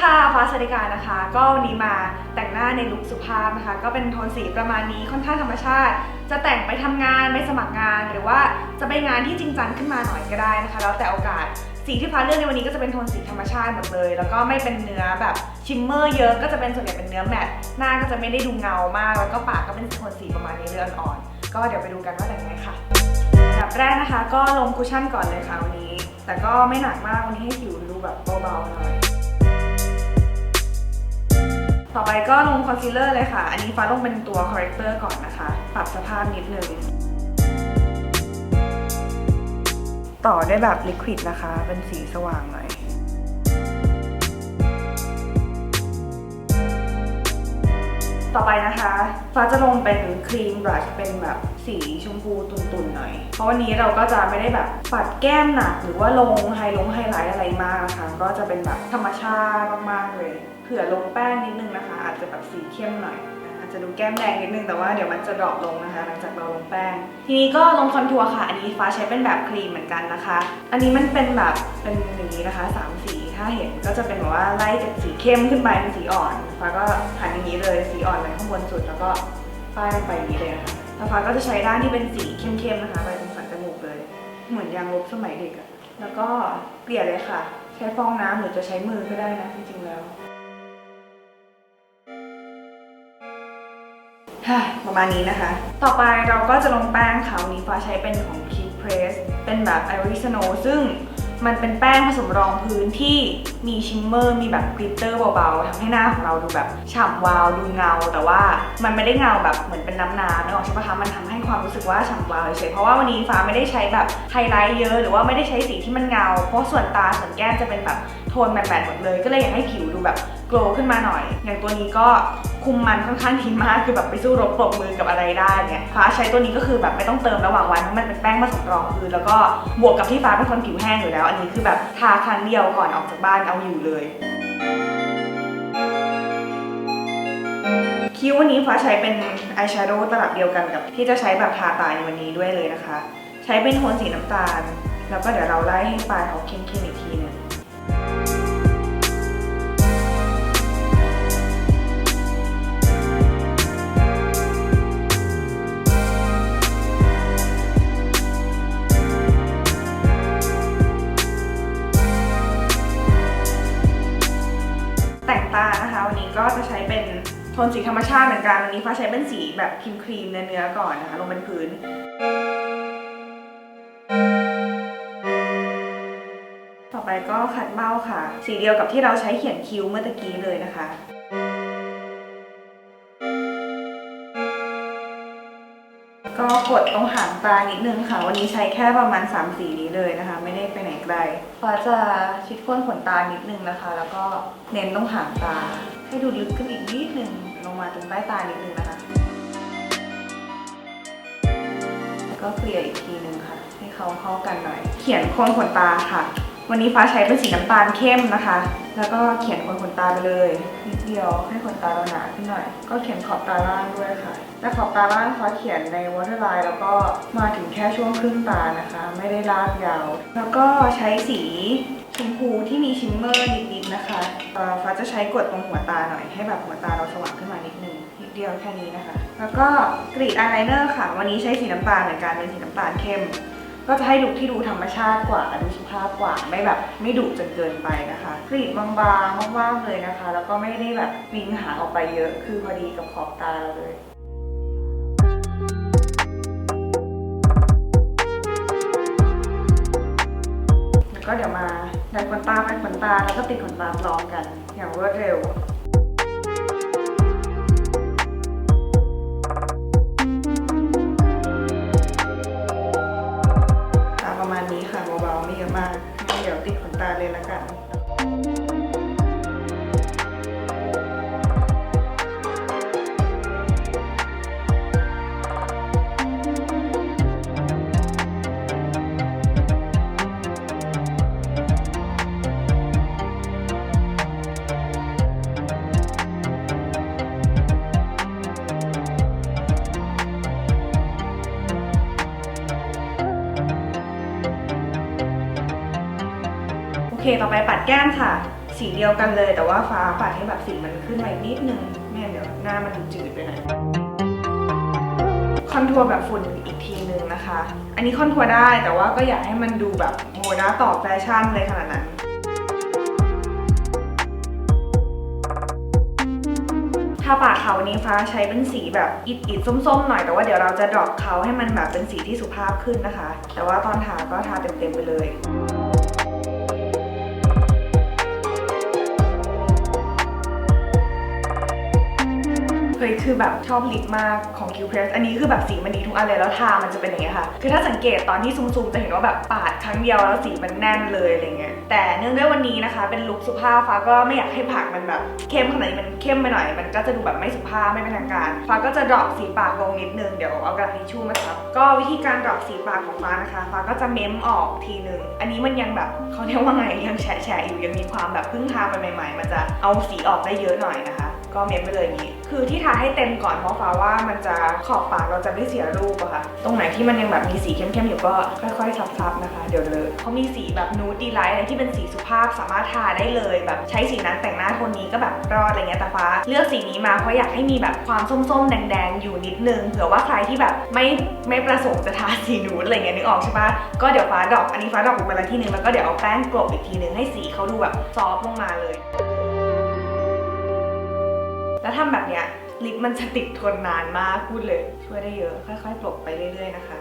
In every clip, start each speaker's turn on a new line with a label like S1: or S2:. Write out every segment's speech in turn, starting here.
S1: วัสดีค่ะนะคะ ก็วันนี้มาแต่งหน้าในลุคสุภาพนะคะ ก็เป็นโทนสีประมาณนี้ค่อนข้างธรรมชาติ จะแต่งไปทำงานไปสมัครงาน หรือว่าจะไปงานที่จริงจังขึ้นมาหน่อยก็ได้นะคะ แล้วแต่โอกาส สีที่ฟ้าเลือกในวันนี้ก็จะเป็นโทนสีธรรมชาติหมดเลย แล้วก็ไม่เป็นเนื้อแบบชิมเมอร์เยอะ ก็จะเป็นส่วนใหญ่เป็นเนื้อแมตต์หน้าก็จะไม่ได้ดูเงามาก แล้วก็ปากก็เป็นโทนสีประมาณนี้เลือนอ่อน ก็เดี๋ยวไปดูกันว่าแต่งไงค่ะอันดับแรกนะคะ ก็ลงคุชชั่นก่อนเลยค่ะวันนี้ แต่ก็ไม่หนักมากวันนี้ให้ผิวดูแบบเบาๆน่อ ไปก็ลงคอนซีลเลอร์เลยค่ะ อันนี้ฟ้าลงเป็นตัวคอร์เรคเตอร์ก่อนนะคะ ปรับสภาพนิดนึง ต่อด้วยแบบลิควิดนะคะ เป็นสีสว่างหน่อย ต่อไปนะคะฟ้าจะลงเป็นครีมบลัชเป็นแบบสีชมพูตุ่นๆหน่อย เพราะวันนี้เราก็จะไม่ได้แบบปัดแก้มหนักหรือว่าลงไฮลงไฮไลท์อะไรมากนะคะก็จะเป็นแบบธรรมชาติมากๆเลย เผื่อลงแป้งนิดนึงนะคะ อาจจะแบบสีเข้มหน่อยอาจจะดูแก้มแดงนิดนึงแต่ว่าเดี๋ยวมันจะดรอปลงนะคะ หลังจากเราลงแป้ง ทีนี้ก็ลงคอนทัวร์ค่ะ อันนี้ฟ้าใช้เป็นแบบครีมเหมือนกันนะคะ อันนี้มันเป็นแบบเป็นอย่างนี้นะคะสามสี ถ้าเห็นก็จะเป็นแบบว่าไล่จากสีเข้มขึ้นไปเป็นสีอ่อนฟ้าก็หันอย่างนี้เลยสีอ่อนไปข้างบนสุด แล้วก็ป้ายไปอย่างนี้เลยนะคะแล้วฟ้าก็จะใช้ด้านที่เป็นสีเข้มๆนะคะไปตรงสันจมูกเลย เหมือนยางลบสมัยเด็กอะแล้วก็เกลี่ยเลยค่ะ ใช้ฟองน้ำหรือจะใช้มือก็ได้นะจริงๆแล้วค่ะประมาณนี้นะคะ ต่อไปเราก็จะลงแป้งค่ะวันนี้ฟ้าใช้เป็นของ Keep Press เป็นแบบ Ivory Snow ซึ่ง มันเป็นแป้งผสมรองพื้นที่มีชิมเมอร์ มีแบบกลิตเตอร์เบาๆทำให้หน้าของเราดูแบบฉ่ำวาวดูเงา แต่ว่ามันไม่ได้เงาแบบเหมือนเป็นน้ำน้ำนึกออกใช่ปะคะมันทำให้ความรู้สึกว่าฉ่ำวาวเฉยๆเพราะว่าวันนี้ฟ้าไม่ได้ใช้แบบไฮไลท์เยอะ หรือว่าไม่ได้ใช้สีที่มันเงา เพราะส่วนตาส่วนแก้มจะเป็นแบบโทนแมทๆหมดเลย ก็เลยอยากให้ผิวดูแบบโกลว์ขึ้นมาหน่อย อย่างตัวนี้ก็ คุมมันค่อนข้างดีมากคือแบบไปสู้รบปรบมือกับอะไรได้เนี่ยฟ้าใช้ตัวนี้ก็คือแบบไม่ต้องเติมระหว่างวันเพราะมันเป็นแป้งผสมรองพื้นแล้วก็บวกกับที่ฟ้าเป็นคนผิวแห้งอยู่แล้ว อันนี้คือแบบทาครั้งเดียวก่อนออกจากบ้านเอาอยู่เลยคิ้ววันนี้ฟ้าใช้เป็นอายแชโดว์ตลับเดียวกันกับที่จะใช้แบบทาตาในวันนี้ด้วยเลยนะคะ ใช้เป็นโทนสีน้ำตาล แล้วก็เดี๋ยวเราไล่ให้ปลายเขาเข้มๆอีกทีนึง นสีธรรมชาติเหมือนกันวันนี้ฟ้าใช้เป็นสีแบบครีมครีมเนื้อเนื้อๆก่อนนะคะ ลงเป็นพื้นต่อไปก็ขัดเบ้าค่ะ สีเดียวกับที่เราใช้เขียนคิ้วเมื่อตะกี้เลยนะคะก็กดตรงหางตานิดนึงค่ะ วันนี้ใช้แค่ประมาณ 3 สีนี้เลยนะคะ ไม่ได้ไปไหนไกลฟ้าจะชิดโคนขนตานิดนึงนะคะ แล้วก็เน้นตรงหางตา ให้ดูลึกขึ้นอีกนิดนึง มาตรงใต้ตานิดนึงนะคะแล้วก็เกลี่ยอีกทีนึงค่ะ ให้เขาเข้ากันหน่อย เขียนโคนขนตาค่ะ วันนี้ฟ้าใช้เป็นสีน้ำตาลเข้มนะคะ แล้วก็เขียนโคนขนตาไปเลยนิดเดียวให้ขนตาเราหนาขึ้นหน่อย ก็เขียนขอบตาล่างด้วยค่ะและขอบตาล่างฟ้าเขียนในวอเตอร์ไลน์แล้วก็มาถึงแค่ช่วงครึ่งตานะคะ ไม่ได้ลากยาว แล้วก็ใช้สี ชมพูที่มีชิมเมอร์นิดๆนะคะฟ้าจะใช้กดตรงหัวตาหน่อยให้แบบหัวตาเราสว่างขึ้นมานิดนึงนิดเดียวแค่นี้นะคะ แล้วก็กรีดอายไลเนอร์ค่ะ วันนี้ใช้สีน้ำตาลเหมือนกันเป็นสีน้ำตาลเข้ม ก็จะให้ลุคที่ดูธรรมชาติกว่าดูสุภาพกว่าไม่แบบไม่ดุจนเกินไปนะคะ กรีดบางๆมากๆเลยนะคะ แล้วก็ไม่ได้แบบวิงหางออกไปเยอะคือพอดีกับขอบตาเราเลยแล้วก็เดี๋ยวมา ดัดขนตาไปขนตาแล้วก็ติดขนตาพร้อมกันอย่างรวดเร็ว ต่อไปปัดแก้มค่ะ สีเดียวกันเลย แต่ว่าฟ้าปัดให้แบบสีมันขึ้นมาอีกนิดนึงไม่เดี๋ยวหน้ามันดูจืดไปหน่อยคอนทัวร์แบบฝุ่นอีกทีนึงนะคะ อันนี้คอนทัวร์ได้แต่ว่าก็อยากให้มันดูแบบโมนะต่อแฟชั่นเลยขนาดนั้นทาปากเขาววันนี้ฟ้าใช้เป็นสีแบบอิดๆส้มๆหน่อยแต่ว่าเดี๋ยวเราจะดรอปเขาให้มันแบบเป็นสีที่สุภาพขึ้นนะคะ แต่ว่าตอนทาก็ทาเต็มๆไปเลย เฮ้ยคือแบบชอบลิปมากของ Q Press อันนี้คือแบบสีมันดีทุกอันเลยแล้วทามันจะเป็นอย่างเงี้ยค่ะ คือถ้าสังเกตตอนที่ซูมๆจะเห็นว่าแบบปาดครั้งเดียวแล้วสีมันแน่นเลยอะไรเงี้ย แต่เนื่องด้วยวันนี้นะคะ เป็นลุคสุภาพฟ้าก็ไม่อยากให้ผักมันแบบเข้มขนาดนี้มันเข้มไปหน่อย มันก็จะดูแบบไม่สุภาพไม่เป็นทางการ ฟ้าก็จะดรอปสีปากลงนิดนึงเดี๋ยวเอากระดาษทิชชู่มาทับก็วิธีการดรอปสีปากของฟ้านะคะ ฟ้าก็จะเม้มออกทีนึง อันนี้มันยังแบบเขาเรียกว่าไงยังแฉะๆอยู่ยังมีความแบบเพิ่งทาไปใหม่ ๆ มันจะเอาสีออกได้เยอะหน่อยนะคะ ก็เม้มไปเลยอย่างนี้ คือที่ทาให้เต็มก่อนเพราะฟ้าว่ามันจะขอบปากเราจะไม่เสียรูปอะค่ะ ตรงไหนที่มันยังแบบมีสีเข้มๆอยู่ก็ค่อยๆซับๆนะคะ เดี๋ยวเลยเขามีสีแบบนูดดีไลท์อะไรที่เป็นสีสุภาพสามารถทาได้เลย แบบใช้สีนั้นแต่งหน้าโทนนี้ก็แบบรอดอะไรเงี้ยแต่ฟ้า เลือกสีนี้มาเพราะอยากให้มีแบบความส้มๆ แดงๆ อยู่นิดนึงเผื่อว่าใครที่แบบไม่ไม่ประสงค์จะทาสีนูดอะไรเงี้ยนึกออกใช่ปะก็เดี๋ยวฟ้าดรอปอันนี้ฟ้าดรอปลงไปแล้วทีนึงแล้วก็เดี๋ยวเอาแป้งกลบอีกทีนึงให้สีเขาดูแบบซอฟต์ลงมาเลย แล้วทำแบบเนี้ยลิปมันจะติดทนนานมากพูดเลย ช่วยได้เยอะ ค่อยๆปลบไปเรื่อยๆนะคะ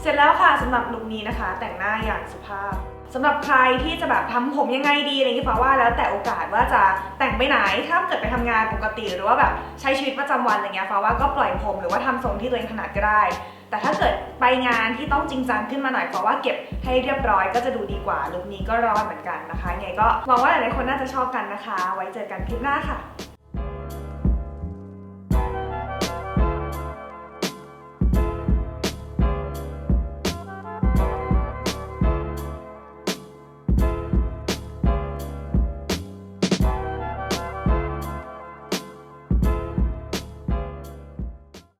S1: เสร็จแล้วค่ะสำหรับลุคนี้นะคะ แต่งหน้าอย่างสุภาพสำหรับใครที่จะแบบทำผมยังไงดีอะไรอย่างนี้ฟ้าว่าแล้วแต่โอกาสว่าจะแต่งไปไหนถ้าเกิดไปทำงานปกติ หรือว่าแบบใช้ชีวิตประจำวันอะไรเงี้ยฟ้าว่าก็ปล่อยผมหรือว่าทำทรงที่ตัวเองถนัดก็ได้ แต่ถ้าเกิดไปงานที่ต้องจริงจังขึ้นมาหน่อยเพราะว่าเก็บให้เรียบร้อยก็จะดูดีกว่าลุคนี้ก็รอดเหมือนกันนะคะไงก็หวังว่าหลายๆคนน่าจะชอบกันนะคะ ไว้เจอกันคลิปหน้าค่ะ